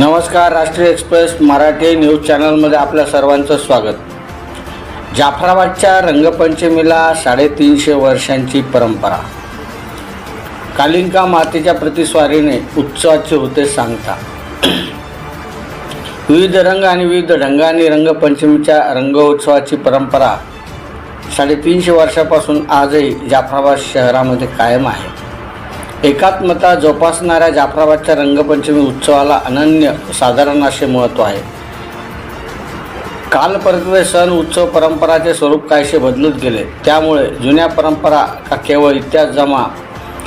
नमस्कार राष्ट्रीय express Marathi news चॅनलमध्ये आपल्या सर्वांचं स्वागत. जाफराबादच्या रंगपंचमीला साडेतीनशे वर्षांची परंपरा. कालिंका मातेच्या प्रतिस्वारीने उत्सवाचे होते सांगता. विविध रंग आणि विविध ढंगाने रंगपंचमीच्या रंगोत्सवाची परंपरा साडेतीनशे वर्षापासून आजही जाफराबाद शहरामध्ये कायम आहे. एकात्मता जोपासणाऱ्या जाफराबादच्या रंगपंचमी उत्सवाला अनन्य साधारण असे महत्त्व आहे. काल सण उत्सव परंपराचे स्वरूप काहीसे बदलत गेले. त्यामुळे जुन्या परंपरा का केवळ इतिहास जमा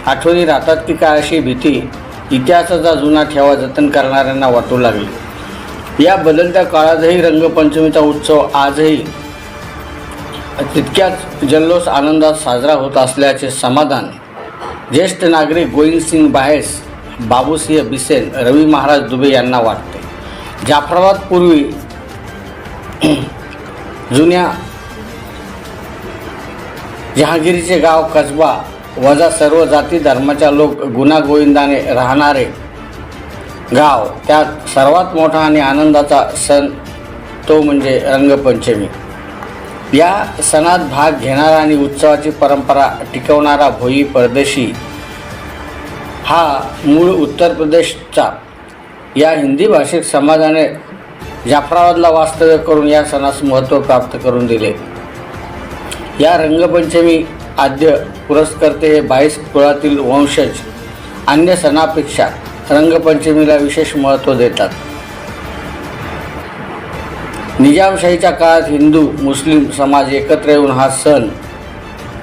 आठवणी राहतात की काय अशी भीती इतिहासाचा जुना ठेवा जतन करणाऱ्यांना वाटू लागली. या बदलत्या काळातही रंगपंचमीचा उत्सव आजही तितक्याच जल्लोष आनंदात साजरा होत असल्याचे समाधान ज्येष्ठ नागरिक गोविंदसिंग बाहेस बाबूसिंह बिसेन रवी महाराज दुबे यांना वाटते. जाफराबाद पूर्वी जुन्या जहांगीरचे गाव कसबा वजा सर्व जाती धर्माच्या लोक गुणागोविंदाने राहणारे गाव. त्यात सर्वात मोठा आणि आनंदाचा सण तो म्हणजे रंगपंचमी. या सणात भाग घेणारा आणि उत्सवाची परंपरा टिकवणारा भोई परदेशी हा मूळ उत्तर प्रदेशचा. या हिंदी भाषिक समाजाने जाफराबादला वास्तव्य करून या सणास महत्त्व प्राप्त करून दिले. या रंगपंचमी आद्य पुरस्कर्ते हे बाईस कुळातील वंशज अन्य सणापेक्षा रंगपंचमीला विशेष महत्त्व देतात. निजामशाहीच्या काळात हिंदू मुस्लिम समाज एकत्र येऊन हा सण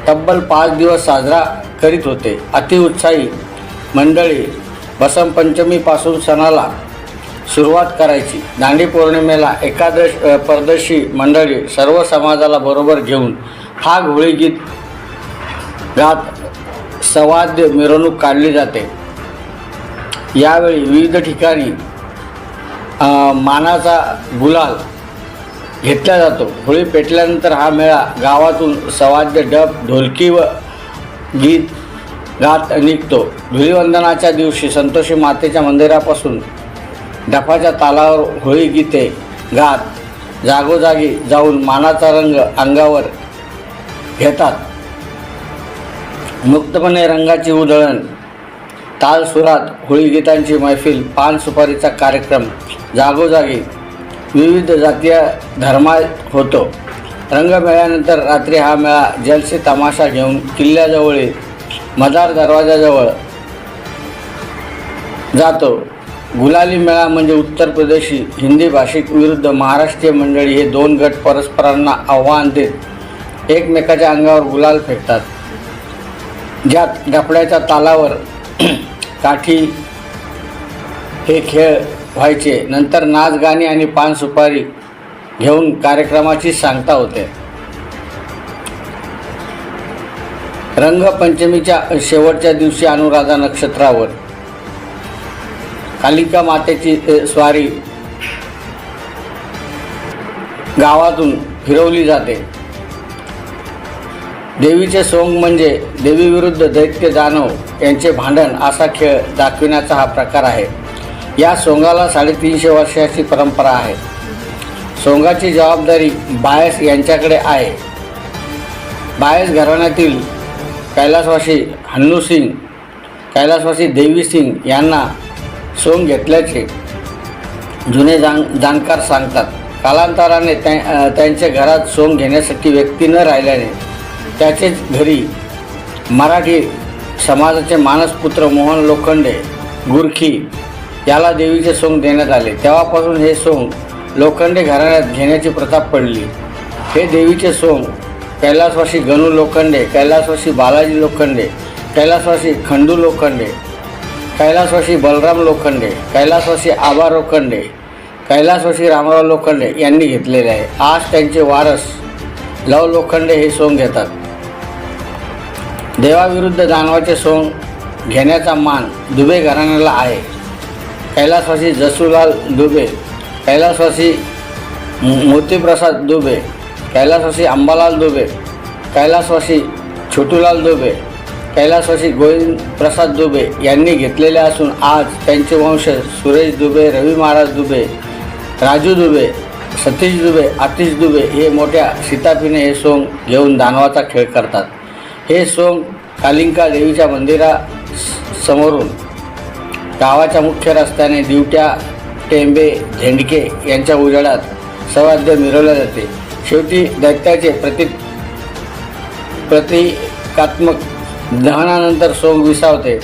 तब्बल पाच दिवस साजरा करीत होते. अतिउत्साही मंडळी बसंतपंचमीपासून सणाला सुरुवात करायची. दांडी पौर्णिमेला एकादश परदर्शी मंडळी सर्व समाजाला बरोबर घेऊन हा घोळी गीत गात सवाद्य मिरवणूक काढली जाते. यावेळी विविध ठिकाणी मानाचा गुलाल घेतला जातो. होळी पेटल्यानंतर हा मेळा गावातून सवाद्य डब ढोलकी व गीत गात निघतो. धुलीवंदनाच्या दिवशी संतोषी मातेच्या मंदिरापासून डफाच्या तालावर होळी गीते गात जागोजागी जाऊन मानाचा रंग अंगावर घेतात. मुक्तपणे रंगाची उधळण तालसुरात होळी गीतांची मैफिल पान सुपारीचा कार्यक्रम जागोजागी विविध जातीय धर्मा होतो. रंगमेळ्यानंतर रात्री हा मेळा जलसे तमाशा घेऊन किल्ल्याजवळील मदार दरवाजाजवळ जातो. गुलाली मेळा म्हणजे उत्तर प्रदेशी हिंदी भाषिक विरुद्ध महाराष्ट्रीय मंडळी हे दोन गट परस्परांना आव्हान देत एकमेकाच्या अंगावर गुलाल फेकतात. ज्यात डफड्याच्या तालावर काठी हे खेळ व्हायचे. नंतर नाच गाणी आणि पान सुपारी घेऊन कार्यक्रमाची सांगता होते. रंगपंचमीच्या शेवटच्या दिवशी अनुराधा नक्षत्रावर कालिका मातेची स्वारी गावातून फिरवली जाते. देवीचे सोंग म्हणजे देवीविरुद्ध दैत्य दानव यांचे भांडण असा खेळ दाखविण्याचा हा प्रकार आहे. या सोंगाला साडेतीनशे वर्षाची परंपरा आहे. सोंगाची जबाबदारी बायस यांच्याकडे आहे. बायस घराण्यातील कैलासवासी हन्नू सिंग कैलासवासी देवी सिंग यांना सोंग घेतल्याचे जुने जाण जाणकार सांगतात. कालांतराने त्या त्यांच्या घरात सोंग घेण्यासाठी व्यक्ती न राहिल्याने त्याचेच घरी मराठी समाजाचे मानसपुत्र मोहन लोखंडे गुरखी याला देवीचे सोंग देण्यात आले. तेव्हापासून हे सोंग लोखंडे घराण्यात घेण्याची प्रथा पडली. हे देवीचे सोंग कैलासवासी गणू लोखंडे कैलासवासी बालाजी लोखंडे कैलासवासी खंडू लोखंडे कैलासवासी बलराम लोखंडे कैलासवासी आबा लोखंडे कैलासवासी रामराव लोखंडे यांनी घेतलेले आहे. आज त्यांचे वारस लव लोखंडे हे सोंग घेतात. देवाविरुद्ध दानवाचे सोंग घेण्याचा मान दुबे घराण्याला आहे. कैलासवासी जसूलाल दुबे कैलासवासी मोतीप्रसाद दुबे कैलासवासी अंबालाल दुबे कैलासवासी छोटूलाल दुबे कैलासवासी गोविंद प्रसाद दुबे यांनी घेतलेले असून आज त्यांचे वंशज सुरेश दुबे रवी महाराज दुबे राजू दुबे सतीश दुबे आतिश दुबे हे मोठ्या सीतापीने हे सोंग घेऊन दानवाचा खेळ करतात. हे सोंग कालिंका देवीच्या मंदिरा स- समोरून गावाच्या मुख्य रस्त्याने दिवट्या टेंबे झेंडके यांच्या उजाडात सवाद्य मिरवले जाते. शेवटी दैत्याचे प्रतीक प्रतिकात्मक दहनानंतर सोंग विसावते.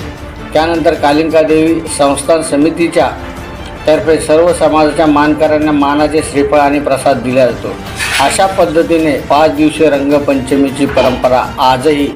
त्यानंतर कालिंका देवी संस्थान समितीच्या तर्फे सर्व समाजाच्या मानकऱ्यांना मानाचे श्रीफळ आणि प्रसाद दिला जातो. अशा पद्धतीने पाच दिवसीय रंगपंचमीची परंपरा आजही